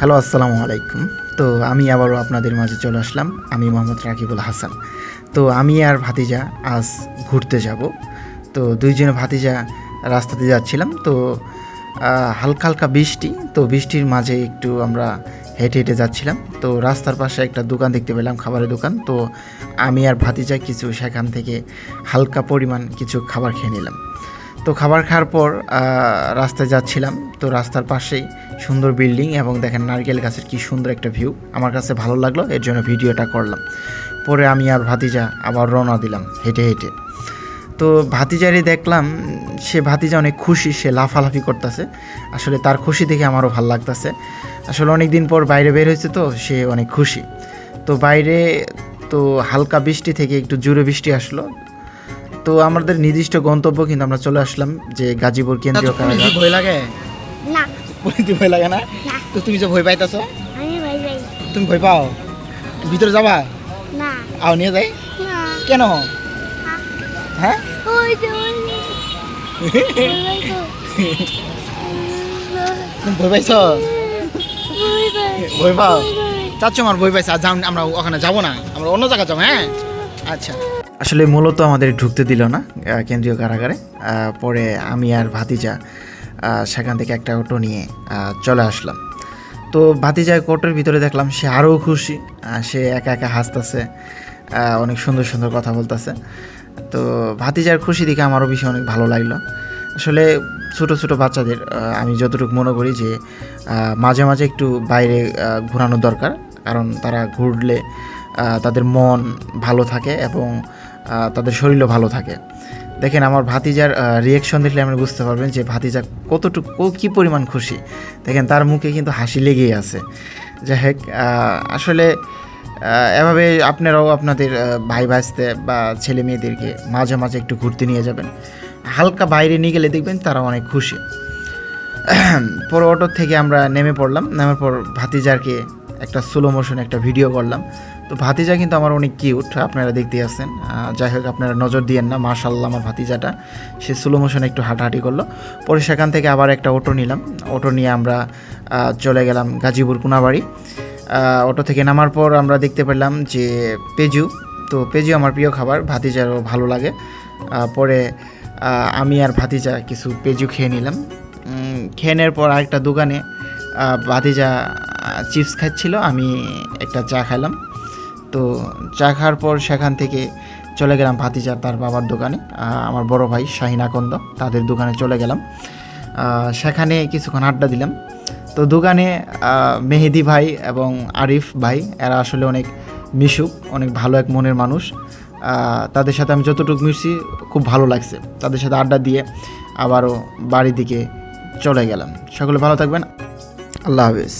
Hello, আসসালামু আলাইকুম। তো আমি আবারও আপনাদের মাঝে চলে আসলাম। আমি মোহাম্মদ রাকিবুল হাসান। তো আমি আর ভাতিজা আজ ঘুরতে যাব। তো দুইজনে ভাতিজা রাস্তাতে যাচ্ছিলাম। তো হালকা হালকা বৃষ্টি। তো বৃষ্টির মাঝে একটু আমরা হেঁটে হেঁটে যাচ্ছিলাম। তো রাস্তার পাশে একটা দোকান দেখতে পেলাম, খাবারের দোকান। তো আমি আর ভাতিজা কিছু সেখান থেকে হালকা পরিমাণ কিছু খাবার খেয়ে নিলাম। তো খাবার খাওয়ার পর রাস্তায় যাচ্ছিলাম। তো রাস্তার পাশেই সুন্দর বিল্ডিং এবং দেখেন নারকেল গাছের কি সুন্দর একটা ভিউ। আমার কাছে ভালো লাগল, এর জন্য ভিডিওটা করলাম। পরে আমি আর ভাতিজা আবার রওনা দিলাম হেঁটে হেঁটে। তো ভাতিজারে দেখলাম, সে ভাতিজা অনেক খুশি, সে লাফালাফি করতেছে। আসলে তার খুশি দেখে আমারও ভালো লাগতেছে। আসলে অনেক দিন পর বাইরে বের হয়েছে তো, সে অনেক খুশি। তো বাইরে তো হালকা বৃষ্টি থেকে একটু জোরে বৃষ্টি আসলো। তো আমাদের নির্দিষ্ট গন্তব্য কিন্তু আমরা চলে আসলাম যে গাজীপুর কেন্দ্রীয় কারাগার। ভয় লাগে? না। পুলিশে ভয় লাগে না? তো তুমি যে ভয় পাইতেছো? আমি ভাই ভাই তুমি ভয় পাও? ভিতরে যাবা? না। আও নিয়ে যাই? না। কেন? হ্যাঁ? ওই ওই তুমি ভয় পাইছো? ভয় পাও? চাচ্ছ আমার ভয় পাইছে আর যাও আমরা ওখানে যাব না। আমরা অন্য জায়গায় যাব হ্যাঁ? আচ্ছা। আসলে মূলত আমাদের ঢুকতে দিল না কেন্দ্রীয় কারাগারে। পরে আমি আর ভাতিজা সেখান থেকে একটা অটো নিয়ে চলে আসলাম। তো ভাতিজা অটোর ভিতরে দেখলাম সে আরও খুশি সে একা একা হাসতেছে অনেক সুন্দর সুন্দর কথা বলতেছে। তো ভাতিজার খুশি দেখে আমারও বিষয় অনেক ভালো লাগল। আসলে ছোট ছোট বাচ্চাদের আমি যতটুকু মনে করি যে মাঝে মাঝে একটু বাইরে ঘোরানো দরকার। কারণ তারা ঘুরলে তাদের মন ভালো থাকে এবং তাদের শরীরও ভালো থাকে। দেখেন আমার ভাতিজার রিয়েকশন দেখলে আপনি বুঝতে পারবেন যে ভাতিজা কতটুকু, কী পরিমাণ খুশি। দেখেন তার মুখে কিন্তু হাসি লেগেই আছে। যাই হোক আসলে এভাবে আপনারাও আপনাদের ভাই ভাইস্তে বা ছেলে মেয়েদেরকে মাঝে মাঝে একটু ঘুরতে নিয়ে যাবেন। হালকা বাইরে নিয়ে গেলে দেখবেন তারা অনেক খুশি। পরে অটো থেকে আমরা নেমে পড়লাম। নামার পর ভাতিজারকে একটা স্লো মোশন একটা ভিডিও করলাম। তো ভাতিজা কিন্তু আমার অনেক কিউট আপনারা দেখতে আহ, যাই হোক আপনারা নজর দিয়েন না মাশাল্লাহ আমার ভাতিজাটা। সে স্লো মোশনে একটু হাঁটাহাঁটি করল। পরে সেখান থেকে আবার একটা অটো নিলাম। অটো নিয়ে আমরা চলে গেলাম গাজীপুর কুনাবাড়ি। অটো থেকে নামার পর আমরা দেখতে পেলাম যে পেজু তো পেজু আমার প্রিয় খাবার ভাতিজারও ভালো লাগে। পরে আমি আর ভাতিজা কিছু পেজু খেয়ে নিলাম। খেয়ে নেওয়ার পর আরেকটা দোকানে ভাতিজা চিপস খাচ্ছিল, আমি একটা চা খেলাম তো চা খাওয়ার পর সেখান থেকে চলে গেলাম ভাতিজা তার বাবার দোকানে। আমার বড় ভাই শাহিন আকন্দ, তাদের দোকানে চলে গেলাম। সেখানে কিছুক্ষণ আড্ডা দিলাম। তো দোকানে মেহেদি ভাই এবং আরিফ ভাই, এরা আসলে অনেক মিশুক, অনেক ভালো এক মনের মানুষ। তাদের সাথে আমি যতটুকু মিশছি, খুব ভালো লাগছে। তাদের সাথে আড্ডা দিয়ে আবারও বাড়ির দিকে চলে গেলাম। সকলে ভালো থাকবেন। আল্লাহ হাফেজ।